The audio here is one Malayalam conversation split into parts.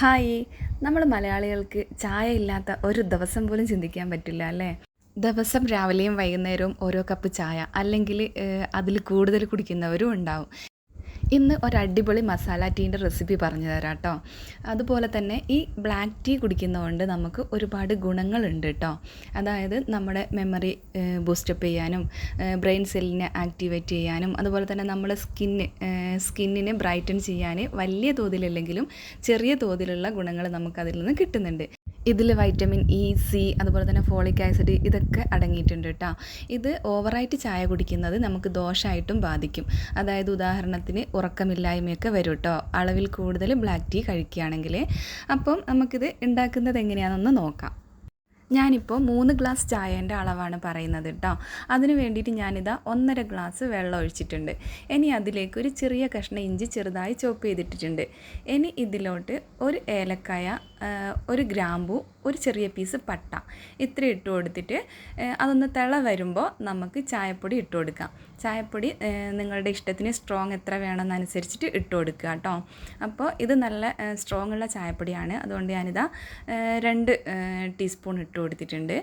ഹായ്. നമ്മൾ മലയാളികൾക്ക് ചായ ഇല്ലാത്ത ഒരു ദിവസം പോലും ചിന്തിക്കാൻ പറ്റില്ല അല്ലേ? ദിവസം രാവിലെയും വൈകുന്നേരവും ഓരോ കപ്പ് ചായ അല്ലെങ്കിൽ അതിൽ കൂടുതൽ കുടിക്കുന്നവരും ഉണ്ടാവും. ഇന്ന് ഒരു അടിപൊളി മസാല ടീന്റെ റെസിപ്പി പറഞ്ഞു തരാം കേട്ടോ അതുപോലെ തന്നെ ഈ ബ്ലാക്ക് ടീ കുടിക്കുന്നതുകൊണ്ട് നമുക്ക് ഒരുപാട് ഗുണങ്ങളുണ്ട് കേട്ടോ അതായത് നമ്മുടെ മെമ്മറി ബൂസ്റ്റപ്പ് ചെയ്യാനും ബ്രെയിൻ സെല്ലിനെ ആക്ടിവേറ്റ് ചെയ്യാനും അതുപോലെ തന്നെ നമ്മുടെ സ്കിന്ന് സ്കിന്നിനെ ബ്രൈറ്റൻ ചെയ്യാൻ വലിയ തോതിലല്ലെങ്കിലും ചെറിയ തോതിലുള്ള ഗുണങ്ങൾ നമുക്കതിൽ നിന്ന് കിട്ടുന്നുണ്ട്. ഇതിൽ വൈറ്റമിൻ ഇ സി അതുപോലെ തന്നെ ഫോളിക് ആസിഡ് ഇതൊക്കെ അടങ്ങിയിട്ടുണ്ട് കേട്ടോ ഇത് ഓവറായിട്ട് ചായ കുടിക്കുന്നത് നമുക്ക് ദോഷമായിട്ടും ബാധിക്കും. അതായത് ഉദാഹരണത്തിന് ഉറക്കമില്ലായ്മയൊക്കെ വരും കേട്ടോ അളവിൽ കൂടുതൽ ബ്ലാക്ക് ടീ കഴിക്കുകയാണെങ്കിൽ അപ്പം നമുക്കിത് ഉണ്ടാക്കുന്നത് എങ്ങനെയാണെന്ന് നോക്കാം. ഞാനിപ്പോൾ മൂന്ന് ഗ്ലാസ് ചായേന്റെ അളവാണ് പറയുന്നത് കേട്ടോ അതിന് വേണ്ടിയിട്ട് ഞാനിതാ ഒന്നര ഗ്ലാസ് വെള്ളം ഒഴിച്ചിട്ടുണ്ട്. ഇനി അതിലേക്ക് ഒരു ചെറിയ കഷ്ണം ഇഞ്ചി ചെറുതായി ചോപ്പ് ചെയ്തിട്ടിട്ടുണ്ട്. ഇനി ഇതിലോട്ട് ഒരു ഏലക്കായ ഒരു ഗ്രാമ്പു ഒരു ചെറിയ പീസ് പട്ട ഇത്ര ഇട്ട് കൊടുത്തിട്ട് അതൊന്ന് തിള വരുമ്പോൾ നമുക്ക് ചായപ്പൊടി ഇട്ട് കൊടുക്കാം. ചായപ്പൊടി നിങ്ങളുടെ ഇഷ്ടത്തിന് സ്ട്രോങ് എത്ര വേണമെന്നനുസരിച്ചിട്ട് ഇട്ട് കൊടുക്കുക കേട്ടോ അപ്പോൾ ഇത് നല്ല സ്ട്രോങ് ഉള്ള ചായപ്പൊടിയാണ്. അതുകൊണ്ട് ഞാനിതാ രണ്ട് ടീസ്പൂൺ ഇട്ട് കൊടുത്തിട്ടുണ്ട്.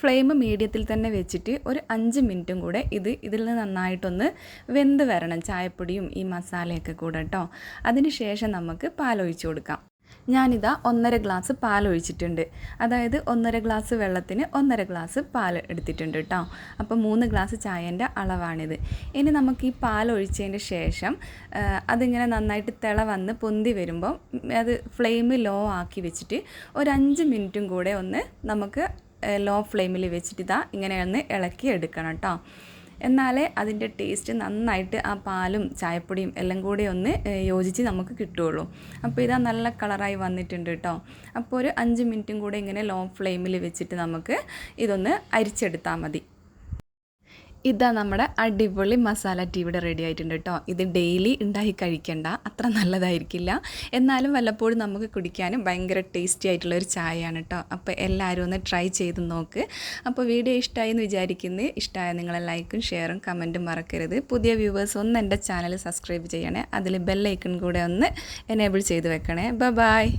ഫ്ലെയിം മീഡിയത്തിൽ തന്നെ വെച്ചിട്ട് ഒരു അഞ്ച് മിനിറ്റും കൂടെ ഇത് ഇതിൽ നിന്ന് നന്നായിട്ടൊന്ന് വെന്ത് വരണം. ചായപ്പൊടിയും ഈ മസാലയൊക്കെ കൂടെ കേട്ടോ അതിന് ശേഷം നമുക്ക് പാലൊഴിച്ച് കൊടുക്കാം. ഞാനിതാ ഒന്നര ഗ്ലാസ് പാൽ ഒഴിച്ചിട്ടുണ്ട് അതായത് ഒന്നര ഗ്ലാസ് വെള്ളത്തിന് ഒന്നര ഗ്ലാസ് പാൽ എടുത്തിട്ടുണ്ട് കേട്ടോ അപ്പോൾ മൂന്ന് ഗ്ലാസ് ചായന്റെ അളവാണിത്. ഇനി നമുക്ക് ഈ പാൽ ഒഴിച്ചതിന് ശേഷം അതിങ്ങനെ നന്നായിട്ട് തിള വന്ന് പൊന്തി വരുമ്പോൾ അത് ഫ്ലെയിം ലോ ആക്കി വെച്ചിട്ട് ഒരു അഞ്ച് മിനിറ്റും കൂടെ ഒന്ന് നമുക്ക് ലോ ഫ്ലെയിമിൽ വെച്ചിട്ട് ഇതാ ഇങ്ങനെ ഒന്ന് ഇളക്കി എടുക്കണം കേട്ടോ എന്നാലേ അതിന്റെ ടേസ്റ്റ് നന്നായിട്ട് ആ പാലും ചായപ്പൊടിയും എല്ലാം കൂടി ഒന്ന് യോജിച്ച് നമുക്ക് കിട്ടുകയുള്ളൂ. അപ്പോൾ ഇതാ നല്ല കളറായി വന്നിട്ടുണ്ട് കേട്ടോ. അപ്പോൾ ഒരു അഞ്ച് മിനിറ്റും കൂടെ ഇങ്ങനെ ലോ ഫ്ലെയിമിൽ വെച്ചിട്ട് നമുക്ക് ഇതൊന്ന് അരിച്ചെടുത്താൽ മതി. ഇതാ നമ്മുടെ അടിപൊളി മസാല ടീ ഇവിടെ റെഡി ആയിട്ടുണ്ട് കേട്ടോ ഇത് ഡെയിലി ഉണ്ടാക്കി കഴിക്കേണ്ട. അത്ര നല്ലതായിരിക്കില്ല. എന്നാലും വല്ലപ്പോഴും നമുക്ക് കുടിക്കാനും ഭയങ്കര ടേസ്റ്റി ആയിട്ടുള്ള ഒരു ചായയാണ് കേട്ടോ അപ്പോൾ എല്ലാവരും ഒന്ന് ട്രൈ ചെയ്ത് നോക്ക്. അപ്പോൾ വീഡിയോ ഇഷ്ടമായി എന്ന് വിചാരിക്കുന്നത് ഇഷ്ടമായ നിങ്ങളെ ലൈക്കും ഷെയറും കമന്റും മറക്കരുത്. പുതിയ വ്യൂവേഴ്സ് ഒന്ന് എന്റെ ചാനൽ സബ്സ്ക്രൈബ് ചെയ്യണേ. അതിൽ ബെല്ലൈക്കൺ കൂടെ ഒന്ന് എനേബിൾ ചെയ്ത് വെക്കണേ. ബ ബായ്